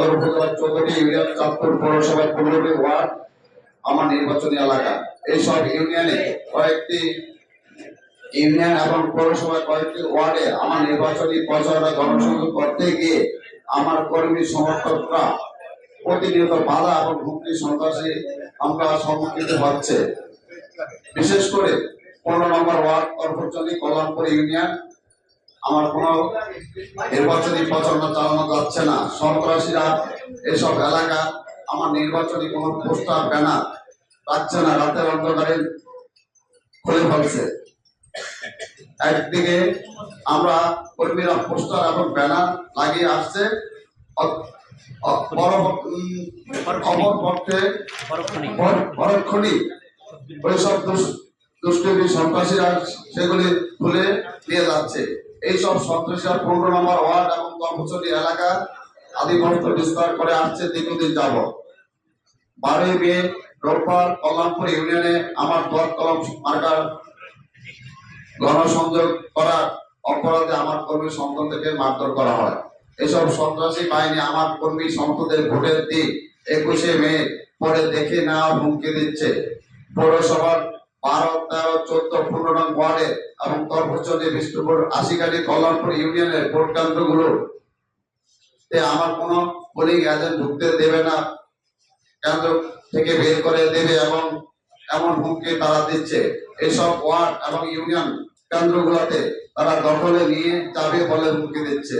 সদর পৌরসভার পনেরোটি ওয়ার্ড আমার নির্বাচনী এলাকা। এইসব ইউনিয়নে কয়েকটি ইউনিয়ন এবং পৌরসভার কয়েকটি ওয়ার্ডে আমার নির্বাচনী প্রচারণা করতে গিয়ে আমার কর্মী সমর্থকরা প্রতিনিয়ত বাধা এবং হুমকি সন্ত্রাসী আমরা সম্মুখীন হচ্ছে। বিশেষ করে পনেরো নম্বর ওয়ার্ড কর্পোরেশনী কল্যাণপুর ইউনিয়ন আমার কোনো নির্বাচনী প্রচারণা চালানো যাচ্ছে না। সন্ত্রাসীরা এসব এলাকা, আমার নির্বাচনী কোনো পোস্টার, ব্যানার পাচ্ছে না, রাতের অন্ধকারে খুলে ফেলছে। একদিকে আমরা কর্মীরা পোস্টার এবং ব্যানার লাগিয়ে আসছে সেগুলি খুলে নিয়ে যাচ্ছে। এইসব সন্ত্রাসীরা পনেরো নম্বর ওয়ার্ড এবং কর্মচারী এলাকা আধিপত্য বিস্তার করে আসছে দীর্ঘদিন যাব বারোই মে রোববার কল্যাণপুর ইউনিয়নে আমার দর কলম মার্কার গণসংযোগ করার অপরাধে আমার কর্মী সন্তানদেরকে মারধর করা হয়। এসব সন্ত্রাসী বাহিনী আমার কর্মী সন্তানদের ভোটের দিন একুশে মে পরে দেখে নেওয়ার হুমকি দিচ্ছে। পৌরসভার বারো, তেরো, চোদ্দ, পনেরো নং ওয়ার্ডে এবং তর্পচন্ডী বিষ্ণুপুর আশিকাটি কল্যাণপুর ইউনিয়নের ভোটকান্তগুলো আমার কোনো পোলিং এজেন্ট ঢুকতে দেবে না। কেন্দ্র থেকে বের করে দেবে এবং এমন হুমকি তারা দিচ্ছে। এসব ওয়ার্ড এবং ইউনিয়ন কেন্দ্রগুলোতে তারা দখলে নিয়ে যাবে বলে হুমকি দিচ্ছে।